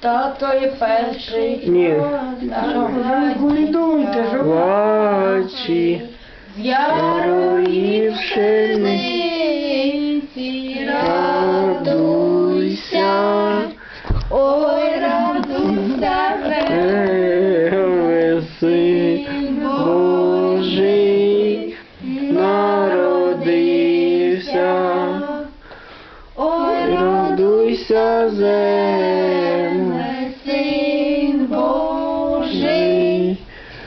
Тато і перший. Ні. Гуйдуйте, що Плачі, Ярої пшениці, Радуйся, земле, син Божий,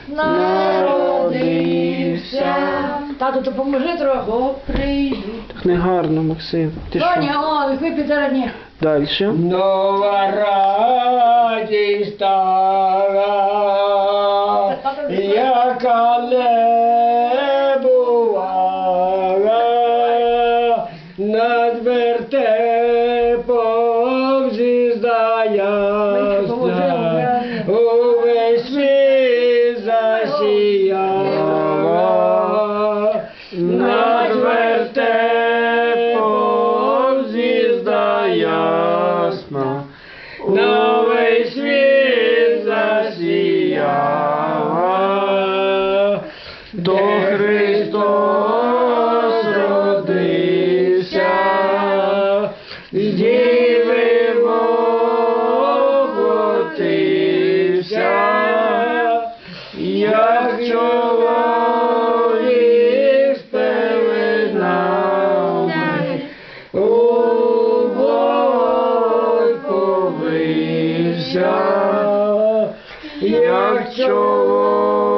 народився. Тату, допоможи трохи. Бо прийду. Так не гарно, Максим. Ти що? Доня, о, випій зараз ні. Далі. Нова радість стала, яка не бувала, над вертепом Maya. чоловік спили нами, у Бог повився, як чоловік.